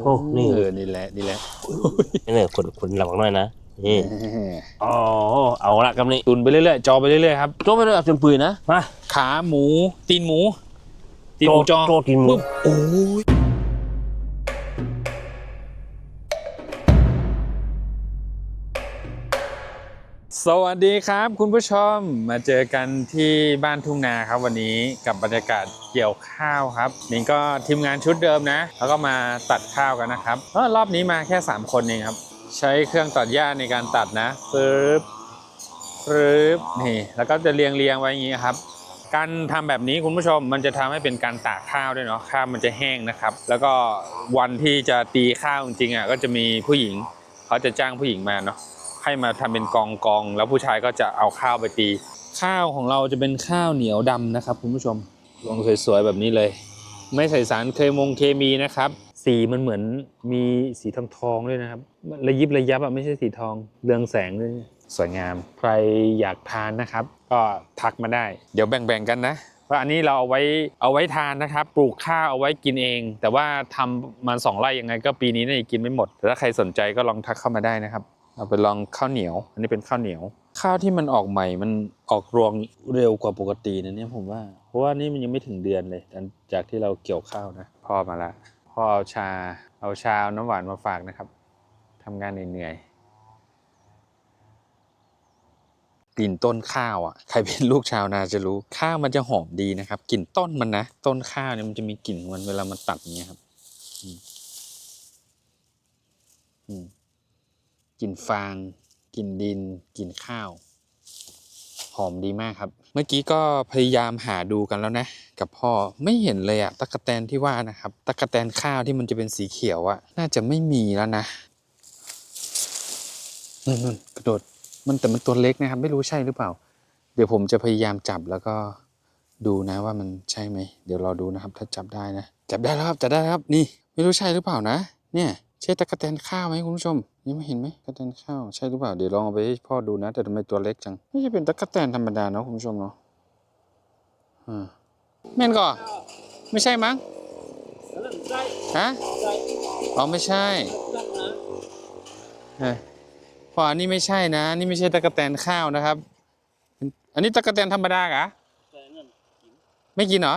โอ้นี่เออนี่แหละนี่แหละนี่เนี่ยคุณคุณระวังหน่อยนะนี่อ๋อเอาละกำนี้ตุนไปเรื่อยๆจอไปเรื่อยๆครับโจ้ไม่ได้เอาจนปืนนะมาขาหมูตีนหมูตีนหมูจอโจ้กินหมูปุ๊บโอ้ย สวัสดีครับคุณผู้ชมมาเจอกันที่บ้านทุ่งนาครับวันนี้กับบรรยากาศเกี่ยวข้าวครับนี่ก็ทีมงานชุดเดิมนะ แล้วก็มาตัดข้าวกันนะครับเออรอบนี้มาแค่ 3 คนเองครับ ใช้เครื่องตัดหญ้าในการตัดนะปึ๊บปึ๊บนี่แล้วก็จะเรียงเรียงไว้อย่างนี้ครับ การทำแบบนี้คุณผู้ชมมันจะทำให้เป็นการตากข้าวด้วยเนาะข้าวมันจะแห้งนะครับ แล้วก็วันที่จะตีข้าวจริงๆอะก็จะมีผู้หญิง เขาจะจ้างผู้หญิงมาเนาะ ให้มาทำเป็นกองกองๆแล้วผู้ชายก็จะเอาข้าวไปตี ข้าวของเราจะเป็นข้าวเหนียวดำนะครับคุณผู้ชมลงสวยๆแบบนี้เลย ไม่ใส่สารเคมงเคมีนะครับ สีมันเหมือนมีสีทองทองๆด้วยนะครับระยิบระยับอะไม่ใช่สีทองเรืองแสงด้วยสวยงาม ใครอยากทานนะครับ ก็ทักมาได้ เดี๋ยวแบ่งๆกันนะเพราะอันนี้เราเอาไว้เอาไว้ทานนะครับ ปลูกข้าวเอาไว้กินเอง แต่ว่าทำมาสองไร่ยังไงก็ปีนี้น่าจะกินไม่หมดแต่ถ้าใครสนใจก็ลองทักเข้ามาได้นะครับ เอาไปลองข้าวเหนียว อันนี้เป็นข้าวเหนียว ข้าวที่มันออกใหม่มันออกรวงเร็วกว่าปกตินะเนี่ยผมว่า เพราะว่านี่มันยังไม่ถึงเดือนเลยหลังจากที่เราเกี่ยวข้าวนะพ่อมาละพ่อเอาชาเอาชาเอาน้ำหวานมาฝากนะครับทำงานเหนื่อยๆกลิ่นต้นข้าวอะใครเป็นลูกชาวนาจะรู้ข้าวมันจะหอมดีนะครับกลิ่นต้นมันนะต้นข้าวเนี่ยมันจะมีกลิ่นมันเวลามันตัดเงี้ยครับ อืมอืม กลิ่นฟางกลิ่นดินกลิ่นข้าว หอมดีมากครับ เมื่อกี้ก็พยายามหาดูกันแล้วนะ กับพ่อไม่เห็นเลยอะตะกะแตนที่ว่านะครับตะกะแตนข้าวที่มันจะเป็นสีเขียวอะน่าจะไม่มีแล้วนะนั่นนนกระโดดมันแต่มันตัวเล็กนะครับ ไม่รู้ใช่หรือเปล่า เดี๋ยวผมจะพยายามจับแล้วก็ดูนะว่ามันใช่ไหมเดี๋ยวรอดูนะครับ ถ้าจับได้นะจับได้แล้วครับจับได้แล้วครับนี่ ไม่รู้ใช่หรือเปล่านะ เนี่ย ใช่ตะกะแตนข้าวไหมคุณผู้ชมยังไม่เห็นไหมตะกแตนข้าวใช่หรือเปล่าเดี๋ยวลองเอาไปให้พ่อดูนะ แต่ทำไมตัวเล็กจังไม่ใช่เป็นตะกะแตนธรรมดาเนาะคุณผู้ชมเนาะอ่าแม่นก่อไม่ใช่มั้งฮะอ๋อไม่ใช่เออพออันนี้ไม่ใช่นะ นี่ไม่ใช่ตะกะแตนข้าวนะครับ อันนี้ตะกะแตนธรรมดากะไม่กินเหรอ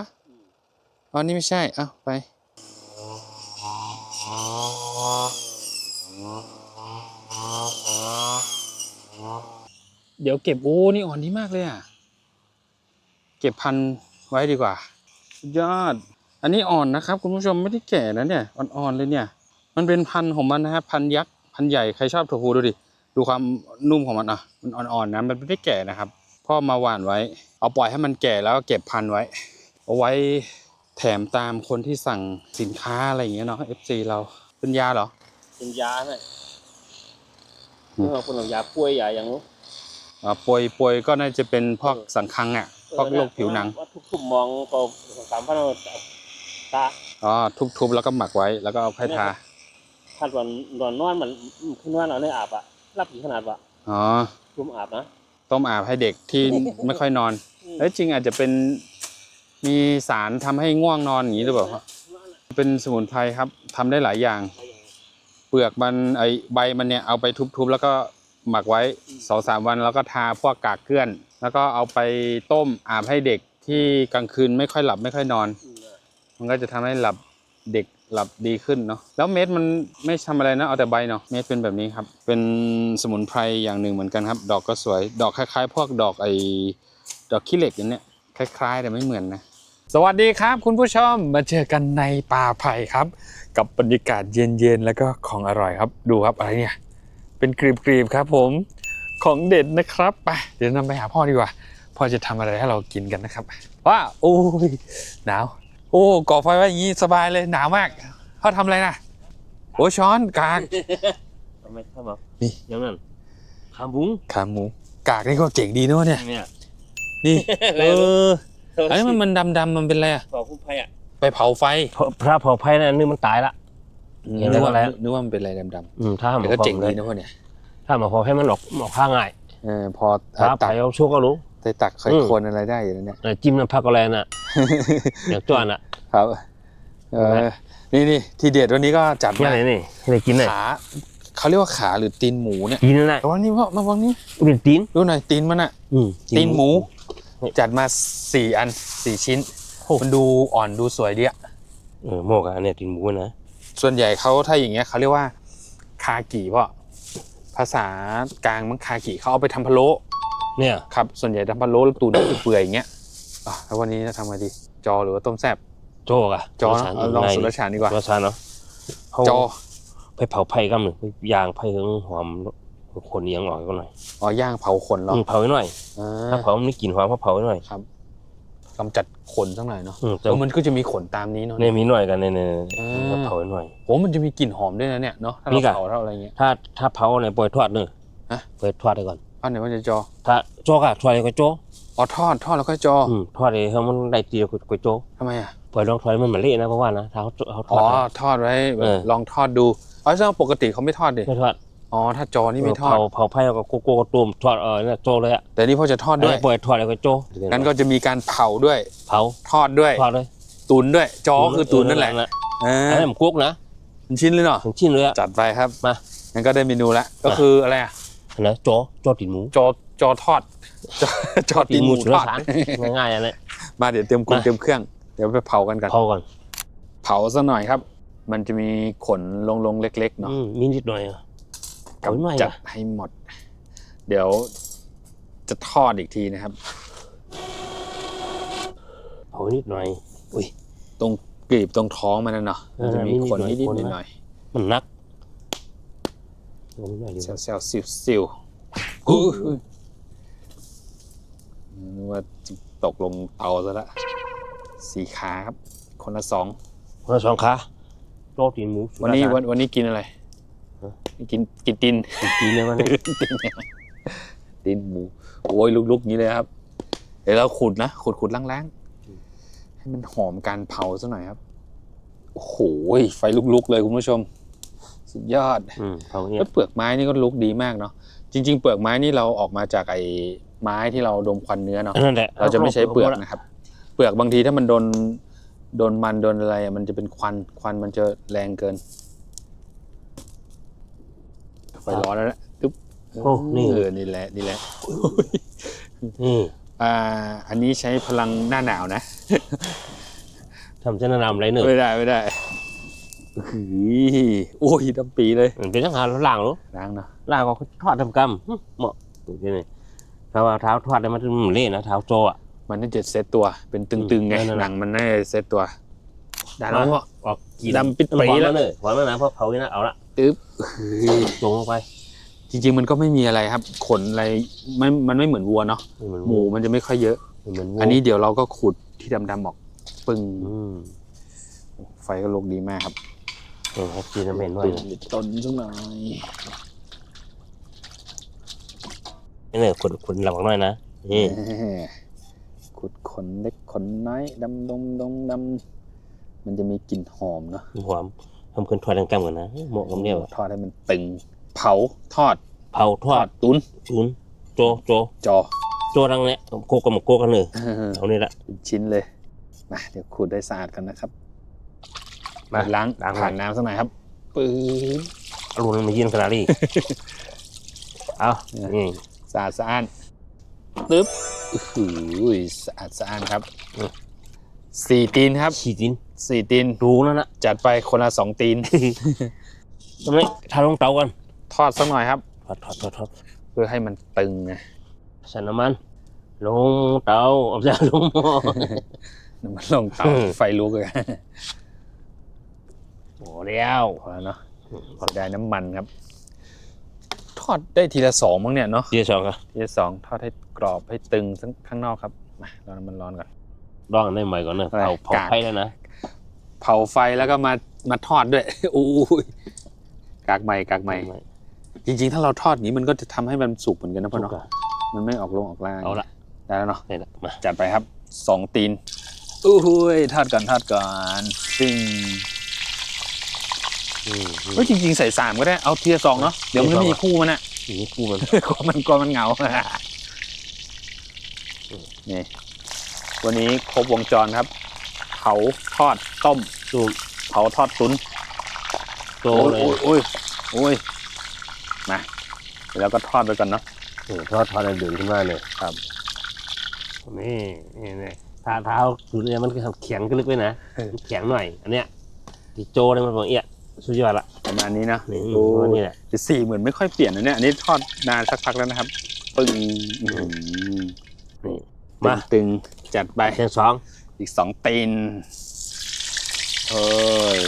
อ๋อนี่ไม่ใช่ เอาไป เดี๋ยวเก็บโอ้นี่อ่อนดีมากเลยอะ เก็บพันธุ์ไว้ดีกว่าสุดยอด อันนี้อ่อนนะครับ คุณผู้ชมไม่ได้แก่นะเนี่ยอ่อนๆเลยเนี่ย มันเป็นพันธุ์ของมันนะครับพันธุ์ยักษ์พันธุ์ใหญ่ใครชอบถั่วพูดูดิดูความนุ่มของมันอะมันอ่อนๆนะมันไม่ได้แก่นะครับพ่อมาหว่านไว้ เอาปล่อยให้มันแก่แล้วก็เก็บพันธุ์ไว้ เอาไว้แถมตามคนที่สั่งสินค้าอะไรอย่างเงี้ยเนาะ FC เราเป็นยาเหรอเป็นยาไหมอืมเออคนเอายาป่วยยาอย่างนู้นอ่า ป่วยป่วยก็น่าจะเป็นพวกสังคังอะพวกโรคผิวหนังว่าทุกๆมองก็สามพันตาอ๋อทุบๆแล้วก็หมักไว้แล้วก็เอาไข่ทาคาดวันนอนนอนมันขึ้นนอนเอาในอาบอะรับกี่ขนาดวะอ๋อรุมอาบนะต้มอาบให้เด็กที่ไม่ค่อยนอนเอ้ยจริงอาจจะเป็นมีสารทำให้ง่วงนอนอย่างนี้หรือเปล่าครับเป็นสมุนไพรครับทำได้หลายอย่าง เปลือกมันไอใบมันเนี่ยเอาไปทุบๆแล้วก็ หมักไว้สองสามวันแล้วก็ทาพวกกากเกลื่อน แล้วก็เอาไปต้มอาบให้เด็กที่กลางคืนไม่ค่อยหลับไม่ค่อยนอน มันก็จะทำให้หลับเด็กหลับดีขึ้นเนาะแล้วเม็ดมันไม่ทำอะไรนะเอาแต่ใบเนาะเม็ดเป็นแบบนี้ครับ เป็นสมุนไพรอย่างหนึ่งเหมือนกันครับ ดอกก็สวย ดอกคล้ายๆ พวกดอกไอ้ดอกขี้เหล็กอย่างเนี้ยคล้ายๆแต่ไม่เหมือนนะสวัสดีครับ คุณผู้ชมมาเจอกันในป่าไผ่ครับ กับบรรยากาศเย็นๆแล้วก็ของอร่อยครับ ดูครับอะไรเนี่ย เป็นกรีบๆครับผมของเด็ดนะครับไปเดี๋ยวนำไปหาพ่อดีกว่า พ่อจะทำอะไรให้เรากินกันนะครับว้าโอ้ยหนาว โอ้ก่อไฟไว้อย่างนี้สบายเลยหนาวมากพ่อทำอะไรนะโอ้ช้อนกากทำไมครับบอกนี่อย่างนั้นขาบุ้งขาหมูกากนี่ก็เจ๋งดีเนอะเนี่ยเนี่ยนี่อะไรเอวะออันนี้มันมันดำๆมันเป็นอะไรอะขอผู้ภัยอะไปเผาไฟพระเผาภัยนั่นนึกมันตายละ เห็นนึกว่าว่าอะไรนึกว่ามันเป็นอะไรดำอืมถ้าๆหาแต่มาก็พอเจ๋งเลดียนะพวกเนี่ยถ้าหมาพอให้มันออกออกข้างง่ายเออพอถ้าตัไปกเอาชั่วก็รู้ ไปตักใส่อืม คนอะไรได้อยู่แล้วเนี่ย เออจิ้มน้ำผักอะไรน่ะ อย่างจ้วนอะ ครับเออนี่นี่ทีเด็ดวันนี้ก็จัดนี่มาอะไรนี่ให้ได้กินหน่อยขาเขาเรียกว่าขาหรือตีนหมูเนี่ยกินนั่นแหละแต่ว่านี่พ่อมาวางนี้เป็นตีนดูหน่อยตีนมันอะอืมตีนหมูนี่จัดมาสี่อันสี่ชิ้นโอ้มันดูอ่อนดูสวยดีอะเออโมกอันเนี้ยตีนหมูนะ ส่วนใหญ่เขาถ้าอย่างเงี้ยเขาเรียกว่าคากิพ่อภาษากลางมันคากิเขาเอาไปทำพะโล้เนี่ยครับส่วนใหญ่ทำพะโล้แล้วตุ๋นเปื่อยๆอย่างเงี้ยอะแล้ววันนี้จะทำอะไรดี จอหรือว่าต้มแซ่บโจกอะจอเนอะเอาลองสุรชาญดีกว่าสุรชาญเนาะเขาจอไปเผาไผ่กันหนึ่งยางไผ่ถึงหอมคนเอียงออกก็หน่อยอ๋อย่างเผาขนเหรออืมเผาไว้หน่อยอ่าถ้าเผามันไม่กลิ่นหอมเขาเผาไว้หน่อยครับ กำจัดขนสักหน่อยเนาะอืมแต่แล้วมันก็จะมีขนตามนี้เนาะ เนี่ยมีหน่อยกันเนี่ยเนี่ยอ่าก็เผาไว้หน่อย โหมันจะมีกลิ่นหอมด้วยนะเนี่ยเนาะถ้ามีเรากะ เผาเท่าอะไรเงี้ย ถ้าถ้าเผาเนี่ยปล่อยทอดเนอะฮะ ปล่อยทอดไปก่อน อันไหนว่าจะจอถ้าโจกอะทอดเลยก็โจอ๋อทอดทอดแล้วก็จอออืมทอดเลยให้มันได้ตีก็โจทำไมอะปล่อยลองทอดมันเหมือนเละนะเพราะว่านะถ้าเขาเขาทอ๋ออดนะ ทอดไว้แบบเออ ลองทอดดูอ๋อซึ่งปกติเขาไม่ทอดดิไม่ทอด อ๋อถ้าจอนี่ไม่ทอดเผาเผาไผ่แล้วก็โกโก้ต้มทอดเออเนี่ยโจเลยอะแต่นี่พ่อจะทอดด้วยอันนี้ปล่อยทอดเลยก็โจงั้นก็จะมีการเผาด้วย เผาทอดด้วยทอดเลยตุนด้วยจอคือตุนนั่นแหละเออ่ออันานี้มันกุ๊กนะเป็นชิ้นเลยเนาะถึงชิ้นเลยอะจัดไปครับมางั้นก็ได้เมนูละก็คืออะไรอะอันนะโจโจตีนหมูจอจอทอดจอจอตีนหมูสุทรอดสารง่ายๆอันนี้มาเดี๋ยวเตรียมกุนมาเตรียมเครื่องเดี๋ยวไปเผากันกันเผาก่อนเผาซะหน่อยครับ มันจะมีขนลงลงๆเล็ก ๆ เนาะอืมมีนิดหน่อยอะ เผาหน่อยจัอะดให้หมด เดี๋ยวจะทอดอีกทีนะครับเผานิดหน่อย อุ้ย ตรงกรีบตรงท้องมันนั่นเนาะมันจะมีขนเออนินิดดๆๆหหน่น่ออยยมันนักลงหน่อยดีๆกว่าเซลๆซิวซิวๆอุ้ยนึกว่าจะตกลงเตาซะละสี่ขาครับ คนละสองคนละสองขาโจตีนหมูสุรวันนี้สารวันวันนี้กินอะไรฮะ กินกินตินกินเลยวันนี้ตินหมูโอ้ยลุกๆนี้เลยครับเดี๋ยวเราขุดนะขุดขุดล้างๆให้มันหอมการเผาซะหน่อยครับโอ้โหไฟลุกๆเลยคุณผู้ชม สุดยอดอืมเผาเงี้ยแล้วเปลือกไม้นี่ก็ลุกดีมากเนาะจริง ๆ เปลือกไม้นี่เราออกมาจากไอ้ไม้ที่เราดมควันเนื้อเนาะอันนั่นแหละเราจะไม่ใช้เปลือกนะครับ เปลือกบางทีถ้ามันโดนโดนมันโดนอะไรอะมันจะเป็นควันควันมันจะแรงเกิน ไฟร้อนแล้วนะตึ๊บโอ้นี่ เออนี่แหละนี่แหละ นี่อ่า อันนี้ใช้พลังหน้าหนาวนะ ทำเส้นนำไรเนอะไม่ได้ไม่ได้หือโอ้ยดำปีเลยมันเป็นทั้งหาแล้วล่างหรือล้างเนาะล่างก็ทอดทำกำหึเหมาะดูที่นี่ถ้าว่าเท้าทอดได้มันจะเละนะเท้าโจอะ มันน่าจะเซตตัว เป็นตึงๆไงอืมนั่นน่ะหนังมันน่าจะเซตตัวได้แล้วก็ออกกินดำปิดปรีหอมแล้แล้ววเนอะหอมแล้วนะเพราะเผานี่นะเอาละ ตึ๊บจงลงไป จริง ๆ มันก็ไม่มีอะไรครับ ขนอะไรไม่มันไม่เหมือนวัวเนาะเหมือนหมูมันจะไม่ค่อยเยอะ เหมือนวัวอันนี้เดี๋ยวเราก็ขุดที่ดำๆออกปึ้งอืมไฟก็ลุกดีมากครับเออครับกินน้ำเป็นด้วยปิดต้นสักหน่อยนี่เนี่ยคนคนระวังหน่อยนะนี่ขุดขนเล็กขนน้อยดำดงดงดำมันจะมีกลิ่นหอมเนาะหอม ทำคืนทอดดังกำกันนะเหมาะกับเนี่ยว่ะทอดให้มันตึง เผาทอด เผาทอดตุนศูนย์โจโจจอโจดังเนี่ยโกกับหมกโกกันเลยเอานี่ละเป็นชิ้นเลยมาเดี๋ยวขูดได้สะอาดกันนะครับ มาล้างล้างผ่านน้ำสักหน่อยครับปื๊บเอาลูกนั้นมายินขนาดนี้เอานี่สะอาดสะอ้านตึ๊บอื้อหือสะอาดสะอ้านครับ สี่ตีนครับขีดดินสี่ตีนดูนั่นนะจัดไปคนละสองตีนทำไมทาลงเตากันทอดสักหน่อยครับทอดทอดทอดทอดเพื่อให้มันตึงนะใส่น้ำมัน ลงเตาเอาจะลงหม้อน้ำมันลงเตาอืมไฟลุกเลยโอ้เดียวพอแล้วเนาะเสียดายน้ำมันครับ ทอดได้ทีละสองมั้งเนี่ยเนาะเจียสองอะทีละสองทอดให้กรอบให้ตึงทั้งข้างนอกครับมาเราน้ำมันร้อนก่อน ลองได้ใหม่ก่อนเนอะอะไรเผาเผากากไผ่แล้วนะเผาไฟแล้วก็มามาทอดด้วยอู้ยกากใหม่กากใหม่จริง ๆ ถ้าเราทอดอย่างนี้มันก็จะทำให้มันสุกเหมือนกันนะพ่อถูกเนาะอะมันไม่ออกลงออกล่างเอาละได้แล้วเนาะนี่ละมาจัดไปครับสองตีนอู้หูยทอดก่อนทอดก่อนปิ้งอืมอืมเฮ้ยจริง ๆ ใส่สามก็ได้เอาเทียร์สองเนาะเดี๋ยวมันไม่มีคู่มันอะนี่คู่มันกลัวมันกลัวมันเหงานี่ วันนี้ครบวงจรครับ เผาทอดต้มสูมผาทอดตุ้นโจเลยโอ้ยโอ้ยโอ้ยมาเดี๋ยวเราก็ทอดไปก่อนเนาะ โอ้ทอดทอดแล้วดึงขึ้นมาเลยครับ นี่นี่นี่เท้าเท้าสุดเนี่ยมันก็แข็งขึ้นลึกไปนะมันแข็งหน่อย อันเนี้ยที่โจเนี่ยมันบอกเอี้ยสุดยอดละประมาณนี้นะนี่โอ้นี่แหละแต่สีเหมือนไม่ค่อยเปลี่ยนนะเนี่ยอันนี้ทอดนานสักพักแล้วนะครับ ปึ้งอื้อหือนี่มา ตึงๆ จัดไปเชียงสองอีกสองตีนเอ้ย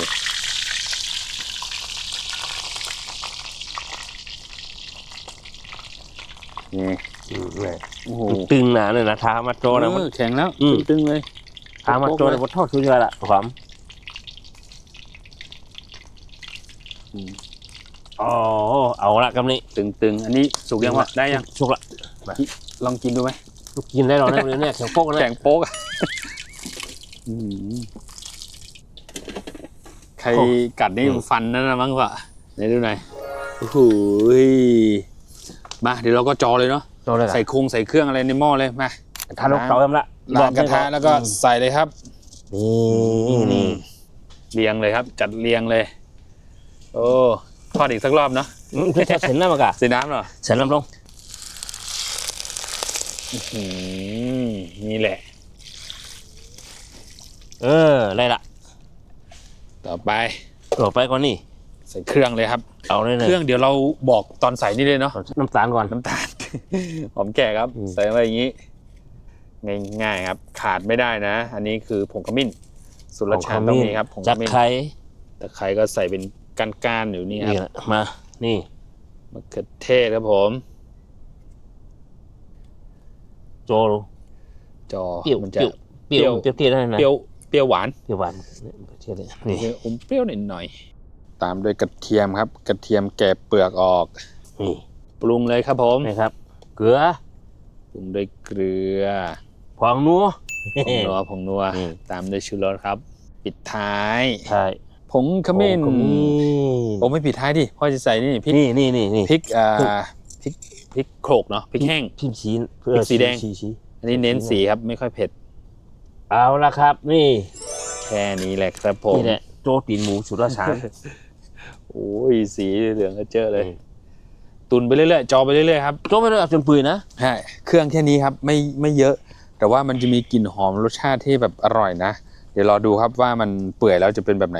นี่อืมนี่โอ้โหตึงหนาเลยนะเท้ามาโจนะมัน เออแข็งแล้วอืม ตึงๆเลยเท้ามาโจเนี่ยมันทอดสุดยอดละหอมอืมอ๋อเอาละกำนี้ตึงๆ อันนี้สุกยังวะได้ยังสุกละลองกินดูไหม ลูกกินได้หรอเนี่ยเนี่ยแข็งโป๊กนะแข็งโป๊กอะอืมใครกัดนี่ฟันนั่นนะมั้งวะไหนดูหน่อยโอ้โหยมาเดี๋ยวเราก็จอเลยเนาะโจเลยใส่โครงใส่เครื่องอะไรในหม้อเลยมาทานลูกเตาเอ็มละล้างกระทะแล้วก็ใส่เลยครับนี่นี่เรียงเลยครับ จัดเรียงเลย โอ้ทอดอีกสักรอบเนาะอืมเพื่อจะเสร็จแล้วมั้งกะใส่น้ำเหรอเสร็จแล้วลงอืม นี่แหละ เออได้ละ ต่อไป ต่อไปก่อนนี่ ใส่เครื่องเลยครับ เอาเลยเคเนี่ยรื่องเดี๋ยวเราบอกตอนใส่นี่เลยเนาะ น้ำตาลก่อน น้ำตาล หอมแก่ครับอืมใส่มาอย่างนี้ ง่ายๆครับ ขาดไม่ได้นะ อันนี้คือผงขมิ้น สุรชาติต้องมีครับผงขจัดมิ้นไข่ตะไคร้ก็ใส่เป็นก้านๆอยู่นี่คนี่รับแหละมา นี่มะเขือเทศครับผมโจดูจอเปรี้ยวมันเปจะรี้ยวเปรี้ยวเปรี้ยวเปรี้ยวได้นะเปรี้ยวเปรี้ยวหวานเปรี้ยวหวานเทียบเลยนี่มีอมเปรี้ยวนิดหน่อย ตามด้วยกระเทียมครับ กระเทียมแกะเปลือกออกนี่ปรุงเลยครับผมนี่ครับ เกลือปรุงด้วยเกลือผงนัวผงนัวผงนัวอืมตามด้วยชูรสครับ ปิดท้ายใช่ผงขมิ้นผงขมิ้นโอ้ไม่ปิดท้ายดิพ่อจะใส่นี่พริกนี่นี่นี่นี่พริกอ่าพ ริกพริกโขลกเนาะพริกแห้ง พิมพ์ชี้เพื่พริกสีแดง ชี้ชี้อันนี้เน้นสีครับไม่ค่อยเผ็ดเอาละครับ นี่แค่นี้แหละครับผมนี่แหละโจตีนหมูสุดราชา โอ้ยสีเหลืองก็เจอเลย อืม ตุนไปเรื่อยๆจอไปเรื่อยๆครับโจไม่ได้เอาจนปืนนะ ใช่เครื่องแค่นี้ครับไม่ไม่เยอะ แต่ว่ามันจะมีกลิ่นหอมรสชาติที่แบบอร่อยนะ เดี๋ยวรอดูครับว่ามันเปื่อยแล้วจะเป็นแบบไหน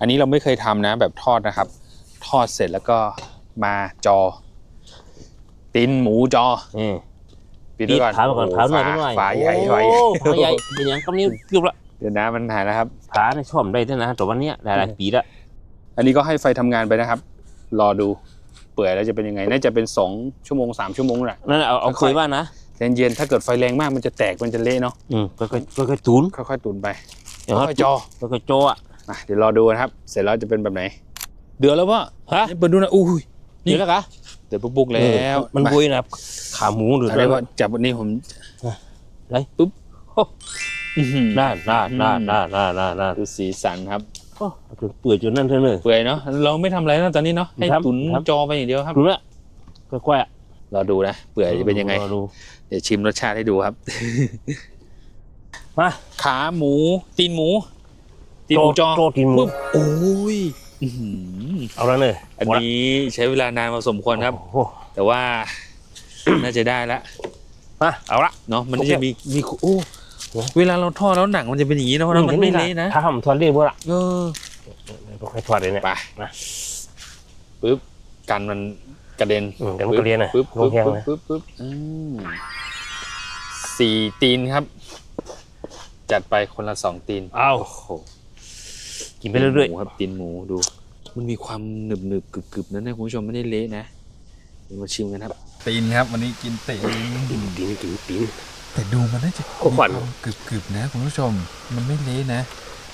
อันนี้เราไม่เคยทำนะ แบบทอดนะครับ ทอดเสร็จแล้วก็มาจอ ตีนหมูจอนี่ปิดไว้ก่อนผาไปก่อนโโผาหน่อยหน่อยฝาใหญ่โอ้ไว้ผาใหญ่เป็นอย่างกำนิ้วเกือบละเดี๋ยวนะมันหายแล้วครับผาในช่อมได้ด้วยนะแต่วันเนี้ยหลายๆปีละอันนี้ก็ให้ไฟทำงานไปนะครับ รอดูเปื่อยแล้วจะเป็นยังไง น่าจะเป็นสองชั่วโมงสามชั่วโมงแหละนั่นแหละเอาเอาค่เคอยยๆว่านะใจเย็นๆถ้าเกิดไฟแรงมากมันจะแตกมันจะเละเนาะอืมค่อยๆค่อยๆตูนค่อยๆตุนไปเดี๋ยวเขาค่อยๆจอค่อยๆโจอะอะเดี๋ยวรอดูนะครับ เสร็จแล้วจะเป็นแบบไหน เดือดแล้ววะฮะนี่เปิดดูนะอุ้ยนี่นี่แล้วกะ เดือดปุ๊กๆแล้วมันมาบุยนะขาหมูหรืออะอะไรไรวะจับวันนี้ผมไรปุ๊บอื้อหือน่าน่าน่าน่าน่าน่าน่าดูสีสันครับโอ้เอาจนเปื่อยจนนั่นเท่านั้นเลยเปื่อยเนาะเราไม่ทำอะไรนะตอนนี้เนาะให้ครับตุนครับจอไปอย่างเดียวครับดูละค่อยๆอะรอดูนะเปื่อยจะเป็นยังไงรอดูเดี๋ยวชิมรสชาติให้ดูครับมาขาหมูตีนหมูตีนหมูจอโจตีนหมูปุ๊บโอ้ย อื้อหือเอาแล้วเลยอันนี้ใช้เวลานานพอสมควรครับ โอ้โหแต่ว่า น่าจะได้แล้วมาเอาละ เนาะมันโอเค จะมีมีโอ้เวลาเราทอดแล้วหนังมันจะเป็นอย่างนี้นะเพราะมันไม่เละนะถ้าทำทอดเรียบร้อยละเออต้องให้ทอดเลยเนี่ย ไปนะปึ๊บกันมันกระเด็นอืมเดี๋ยวมันกระเด็นน่ะปึ๊บลปึ๊งบแห้งปึ๊บนะ ปึ๊บปึ๊บอืมสี่ตีนครับ จัดไปคนละสองตีนเอาโอ้โห กินไปเรื่อยหมูครับตีนหมูดู มันมีความหนึบหนึบๆกรึบกรึบๆนะเนี่ยคุณผู้ชมไม่ได้เละนะเดี๋ยวมาชิมกันครับตีนครับ วันนี้กินตีนๆตีนตีนตีนตีนแต่ดูมันน่าจะโอ้ขวัญมีความกรึบๆนะคุณผู้ชม มันไม่เละนะ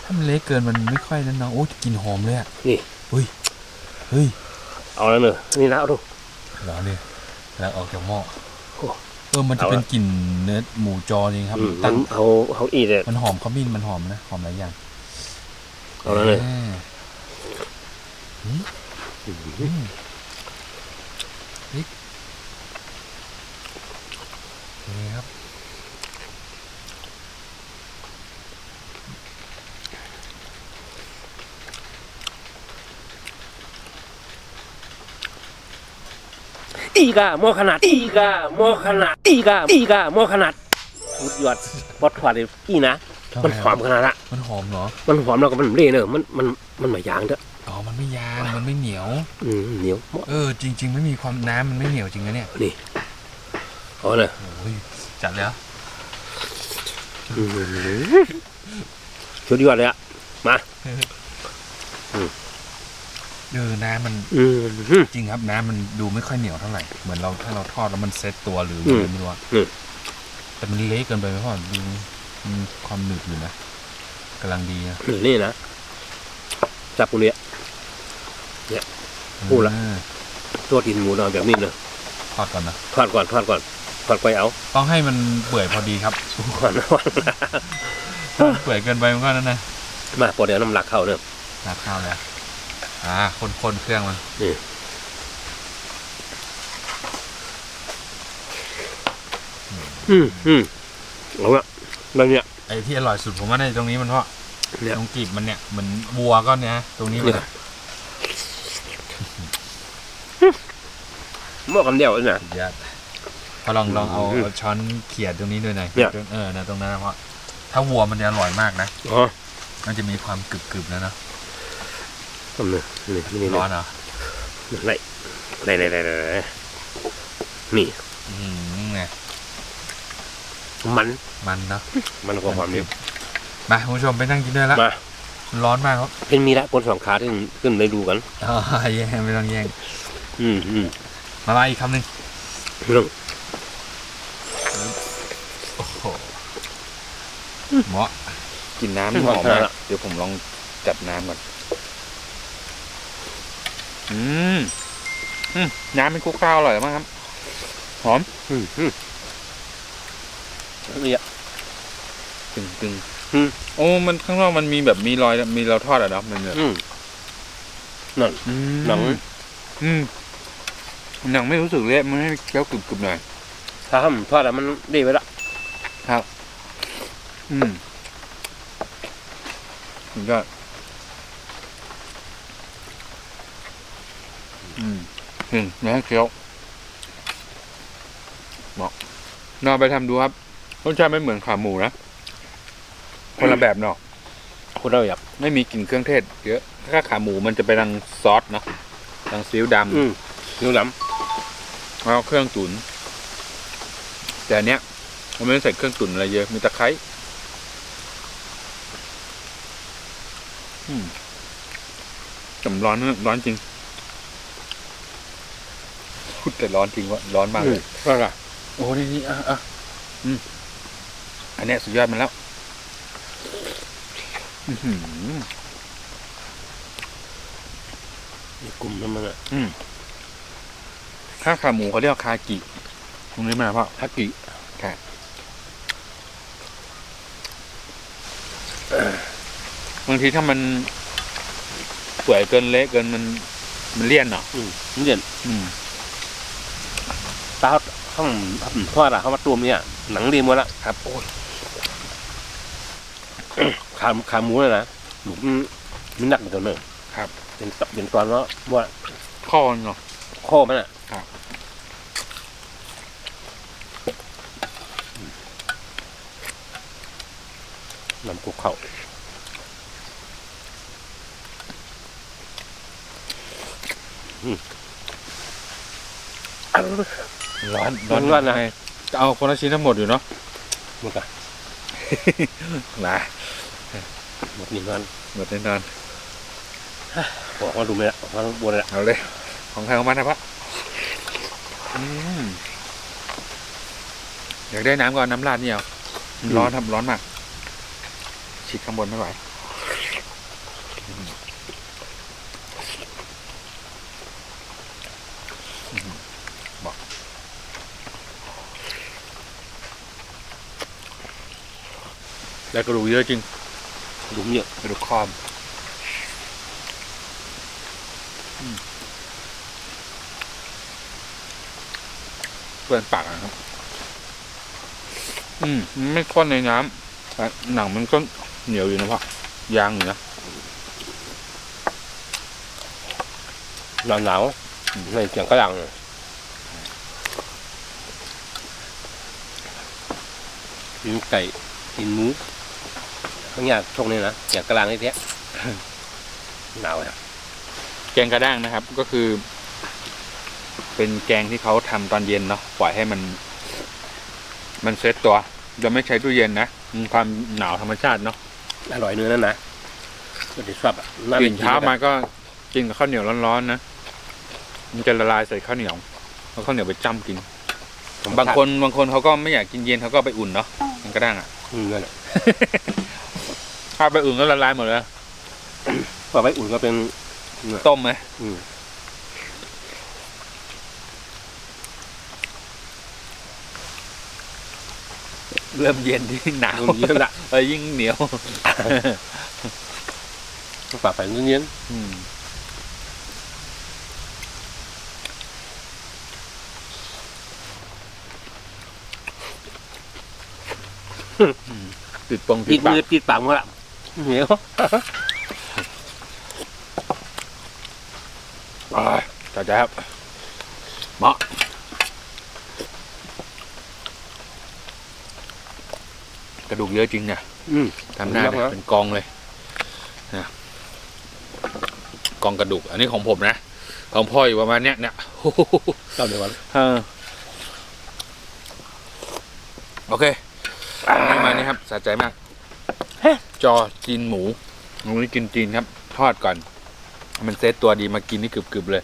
ถ้ามันเละเกินมันไม่ค่อยนั่นเนาะโอ้กลินหอมเลยอะนี่เฮ้ยเฮ้ยเอาแล้วเนอะนี่นะเอาดูเหรอเนี่ยแล้วออกจากหม้อโอ้เออมันจะเอาละเป็นกลิ่นเนื้อหมูจอจริงครับอืมมัตั้นงเอาเอาอีดเลยมันหอมขมิ้นมันหอมนะหอมหลายอย่าง เอาแล้วเลยนี่นี่ครับ อีกาโมขนาด อีกาโมขนาด อีกาอีกาโมขนาดสุดยอดบอดขวาดอีนะ มันหอมขนาดละมันหอมเหรอ มันหอมแล้วก็มันเละเนอะมันมันมันหมายางเด้ออ๋อ มันไม่ยาง มันไม่เหนียว อืมเหนียว เออ จริง ๆ ไม่มีความน้ำมันไม่เหนียวจริงนะเนี่ย นี่เอาเลยโอ้ยจัดแล้วอืมสุดยอดเลยอะมาเออน้ำมันอืมจริงครับน้ำมันดูไม่ค่อยเหนียวเท่าไหร่ เหมือนเราถ้าเราทอดแล้วมันเซ็ตตัวหรืออืมอะไรไม่รู้อะอืมแต่มันเละเกินไปไหมพ่อดู มีความหนึบอยู่นะกำลังดีนะนี่นะ จับกูเนี่ยพูดละอ่าตัวดินหมูนอนแบบนี้เลยทอดก่อนนะทอดก่อนทอดก่อนทอดไปเอาต้องให้มันเปื่อยพอดีครับ ก่อนนะวันถ้ามันเปื่อยเกินไปมันก็นั่นนะมาพอเดี๋ยวน้ำหลักเข้าเนอะราดข้าวเลยอะอ่าคนๆเครื่องมันอืมอืมเอาละ แบบเนี้ยไอ้ที่อร่อยสุดผมว่าในตรงนี้มันเพราะเนี่ยตรงกีบมันเนี่ยเหมือนวัวก็เนี่ยนะตรงนี้มันเนี่ย หม้อกันเดียวเลยนะ สุดยอดพอลองลองเอาอืมเอาช้อนเขี่ยตรงนี้ด้วยหน่อยเนี่ย เออนะตรงนั้นนะเพราะถ้าวัวมันจะอร่อยมากนะ อ๋อมันจะมีความกรึบๆนะเนอะทำเนี่ยนี่นี่นี่ร้อนเหรอไล่ไล่ไล่ไล่ไล่ไล่นี่อืมนี่ไง มันมันเนาะมันก็ความเดียวมาคุณผู้ชมไปนั่งกินด้วยละมามันร้อนมากครับเป็นมีละบนสองขาที่ขึ้นได้ดูกันอ๋อแย่งไม่ต้องแย่งอืมอืมมามาอีกคำหนึ่งเรื่องโอ้โหเหมาะกินน้ำหอมมากเดี๋ยวผมลองจัดน้ำก่อนอืมอืมน้ำเป็นคลุกข้าวอร่อยมากครับ หอม อืม อืมนี่อะตึงตึงอืม โอ้มันข้างนอกมันมีแบบมีรอยมีเราทอดอะเนาะมันแบบอืมนั่นอืมหนัง อืมหนังไม่รู้สึกเละมันให้เคี้ยวกรึบๆหน่อย ถ้าทำทอดอะมันดีไปละอืมมันก็อืมอืมนะเคี้ยวเหมาะนอนไปทำดูครับ รสชาติไม่เหมือนขาหมูนะ คนละแบบเนาะคนเราอยากไม่มีกลิ่นเครื่องเทศเยอะ ถ้าขาหมูมันจะไปทางซอสเนาะทางซีอิ๊วดอืมนิ้วดำแล้วเครื่องตุ๋นแต่อันเนี้ยมันไม่ได้ใส่เครื่องตุ๋นอะไรเยอะ มีตะไคร้อืมแต่มันร้อนนะร้อนจริงพูดแต่ร้อนจริงวะร้อนำมากอืเลมยว่าไงโอ้นี่นี่อะอะอืมอั นเนี้ยสุดยอดมันแล้วอื้อหือนี่กลุ่มนั้นมันอะถ้าขาหมูเขาเรียกว่าคากิตรงนี้มาเพราะฮากิบางทีถ้ามันเปื่อยเกินเละเกินมัน มันเลี่ยนเนาะอืมนี่เด่นอืมตาข้างทอดอะเขามาตูมเนี่ย หนังดีหมดละครับโอ้ย ขาขาหมูเลยนะหมูมันมันหนักเหมือนกันเนอะครับ เป็นตเป็นตอนว่าว่าข้อเนาะข้อมันอะครับน้ำกุกเข้าร้อนร้อนร้อนนะจะเอาคนละชิ้นทั้งหมดอยู่เนาะหมดอะนะ หมดนี่มันหมดแน่นอนบอกว่าดูไม่ละบอกว่าบัวเลยละเอาเลย ของใครของมันนะพะอืมอยากได้น้ำก่อนน้ำราดนี่เอามันร้อนทำร้อนมากฉีดข้างบนไม่ไหวแต่กระดูกเยอะจริง หลุมเยอะกระดูกคอมเปื้อนปากนะครับ อืมไม่ข้นในน้ำหนังมันก็เหนียวอยู่นะพ่อยางอยู่นะหนาวหนาวในเสียงกระดังเลยกินไก่กินหมู บางอย่างช่วงนี้นะอย่างกลางนี่เนี้ยหนาวอะแกงกระด้างนะครับ ก็คือ เป็นแกงที่เขาทำตอนเย็นเนาะปล่อยให้มัน มันเซตตัวโดยไม่ใช้ตู้เย็นนะมีความหนาวธรรมชาติเนาะอร่อยเนื้อนั่นนะก็จะชอบอะตื่นเช้ามาก็กินกับข้าวเหนียวร้อนๆนะมันจะละลายใส่ข้าวเหนียวเอาข้าวเหนียวไปจ้ำกินบางคนบางคนเขาก็ไม่อยากกินเย็นเขาก็เอาไปอุ่นเนาะแกงกระด้างอะอืมนั่นแหละ ถ้าไปอุ่นก็ละลายหมดเลยพอไปอุ่นก็เป็นต้มไหมอืมเริ่มเย็นที่หนาวเยอะละเออยิ่งเหนียวปากใส่เงี้ยนอืมติดปงๆติปิดดปามืกอปิดปากหมดละ เหนียวอ่าจัดใจครับเหมาะกระดูกเยอะจริงเนี่ยอืมทำหน้าเนี่ยเยอะนะเป็นกองเลยนะกองกระดูก อันนี้ของผมนะ ของพ่ออยู่ประมาณเนี้ยเนี่ยเจ้าเดียวกันเออโอเคนี่มานี่ครับสะใจมาก จอจีนหมูหมูนี่กินจีนครับ ทอดก่อนให้มันเซตตัวดีมากินนี่กรึบๆเลย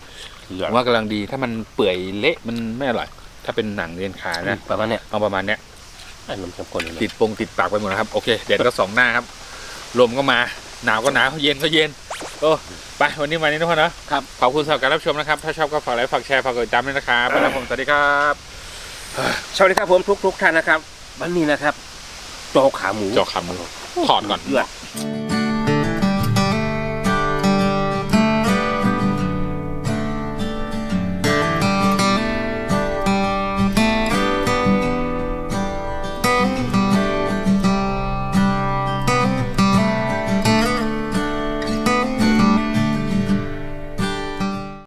เหลือผมว่ากำลังดีถ้ามันเปื่อยเละมันไม่อร่อย ถ้าเป็นหนังเรียนขานะประมาณเนี้ยเอาประมาณเนี้ยไอ้นมสำคัญเลยติดปงติดปากไปหมดนะครับ โอเคเด็ดก็สองหน้าครับลมก็มาหนาวก็หนาวเย็นก็เย็นโอ้ไปวันนี้มานี้ทุกคนนะครับขอบคุณสำหรับการรับชมนะครับ ถ้าชอบก็ฝากไลค์ฝากแชร์ฝากกดติดตามด้วยนะครับไปแล้วผมสวัสดีครับสวัสดีครับผมทุกทุกๆท่านนะครับ วันนี้นะครับโจกขาหมูจอคำ ถอดก่อน เลือดอ